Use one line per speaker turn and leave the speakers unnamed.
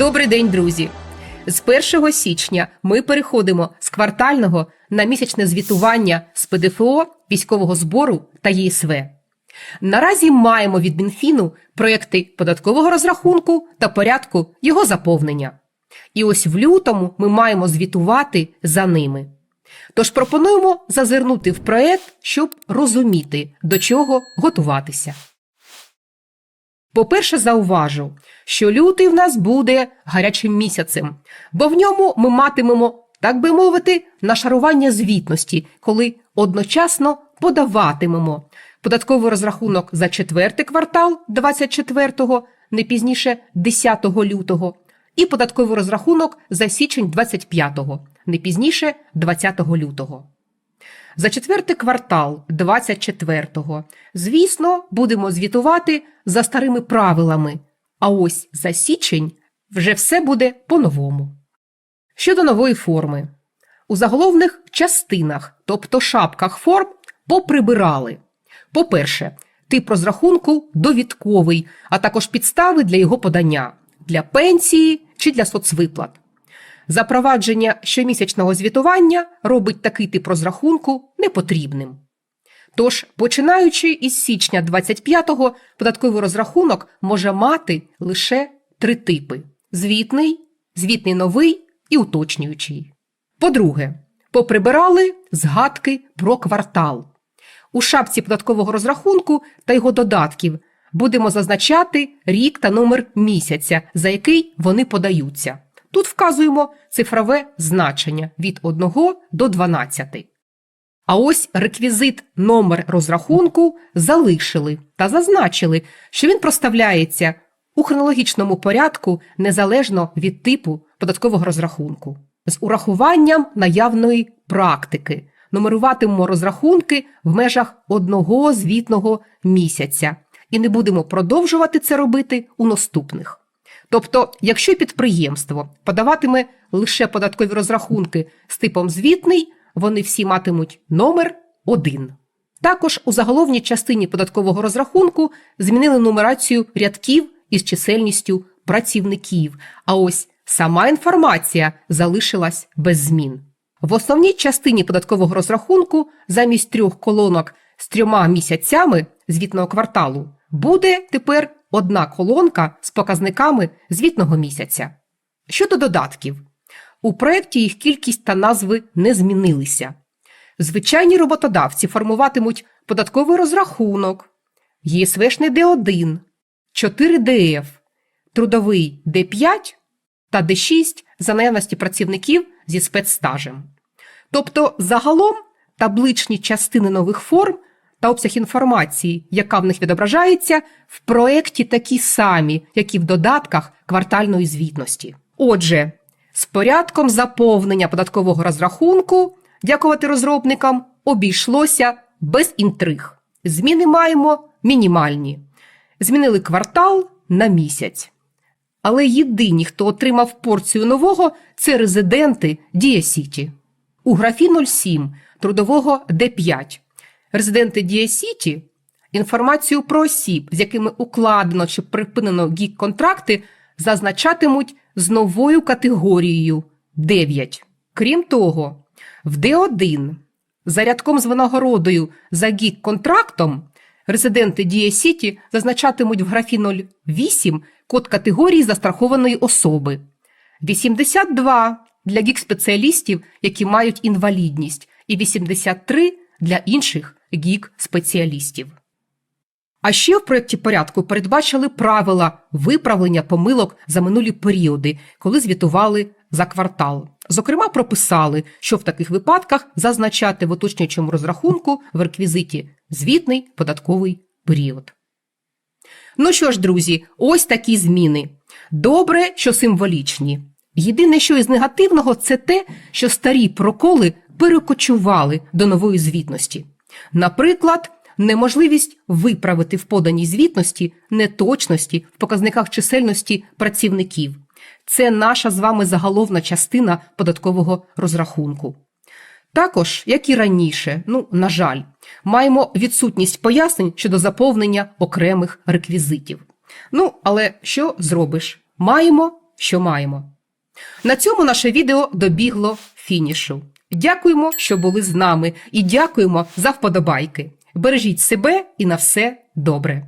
Добрий день, друзі! З 1 січня ми переходимо з квартального на місячне звітування з ПДФО, військового збору та ЄСВ. Наразі маємо від Мінфіну проекти податкового розрахунку та порядку його заповнення. І ось в лютому ми маємо звітувати за ними. Тож пропонуємо зазирнути в проект, щоб розуміти, до чого готуватися. По-перше, зауважу, що лютий в нас буде гарячим місяцем, бо в ньому ми матимемо, так би мовити, нашарування звітності, коли одночасно подаватимемо податковий розрахунок за четвертий квартал 24-го, не пізніше 10 лютого, і податковий розрахунок за січень 25-го, не пізніше 20 лютого. За четвертий квартал 24-го, звісно, будемо звітувати за старими правилами, а ось за січень вже все буде по-новому. Щодо нової форми. У заголовних частинах, тобто шапках форм, поприбирали. По-перше, тип розрахунку довідковий, а також підстави для його подання для пенсії чи для соцвиплат. Запровадження щомісячного звітування робить такий тип розрахунку непотрібним. Тож, починаючи із січня 25-го, податковий розрахунок може мати лише три типи: звітний, звітний новий і уточнюючий. По-друге, поприбирали згадки про квартал. У шапці податкового розрахунку та його додатків будемо зазначати рік та номер місяця, за який вони подаються. Тут вказуємо цифрове значення від 1 до 12. А ось реквізит номер розрахунку залишили та зазначили, що він проставляється у хронологічному порядку незалежно від типу податкового розрахунку. З урахуванням наявної практики нумеруватимемо розрахунки в межах одного звітного місяця і не будемо продовжувати це робити у наступних. Тобто, якщо підприємство подаватиме лише податкові розрахунки з типом звітний, вони всі матимуть номер 1. Також у заголовній частині податкового розрахунку змінили нумерацію рядків із чисельністю працівників, а ось сама інформація залишилась без змін. В основній частині податкового розрахунку замість трьох колонок з трьома місяцями звітного кварталу буде тепер одна колонка з показниками звітного місяця. Щодо додатків, у проєкті їх кількість та назви не змінилися. Звичайні роботодавці формуватимуть податковий розрахунок, ЄСВшний Д1, 4ДФ, трудовий Д5 та Д6 за наявності працівників зі спецстажем. Тобто, загалом табличні частини нових форм та обсяг інформації, яка в них відображається, в проєкті такі самі, як і в додатках квартальної звітності. Отже, з порядком заповнення податкового розрахунку, дякувати розробникам, обійшлося без інтриг. Зміни маємо мінімальні. Змінили квартал на місяць. Але єдині, хто отримав порцію нового, це резиденти Дія Сіті. У графі 07 трудового Д5 резиденти Дія Сіті інформацію про осіб, з якими укладено чи припинено гік контракти, зазначатимуть з новою категорією 9. Крім того, в Д1 за рядком з винагородою за гік контрактом резиденти Дія Сіті зазначатимуть в графі 08 код категорії застрахованої особи. 82 для гік-спеціалістів, які мають інвалідність, і 83 для інших гік-спеціалістів. А ще в проєкті порядку передбачили правила виправлення помилок за минулі періоди, коли звітували за квартал. Зокрема, прописали, що в таких випадках зазначати в уточнюючому розрахунку в реквізиті звітний податковий період. Ну що ж, друзі, ось такі зміни. Добре, що символічні. Єдине, що із негативного, це те, що старі проколи перекочували до нової звітності. Наприклад, неможливість виправити в поданій звітності неточності в показниках чисельності працівників. Це наша з вами заголовна частина податкового розрахунку. Також, як і раніше, ну, на жаль, маємо відсутність пояснень щодо заповнення окремих реквізитів. Ну, але що зробиш? Маємо що маємо. На цьому наше відео добігло фінішу. Дякуємо, що були з нами, і дякуємо за вподобайки. Бережіть себе і на все добре.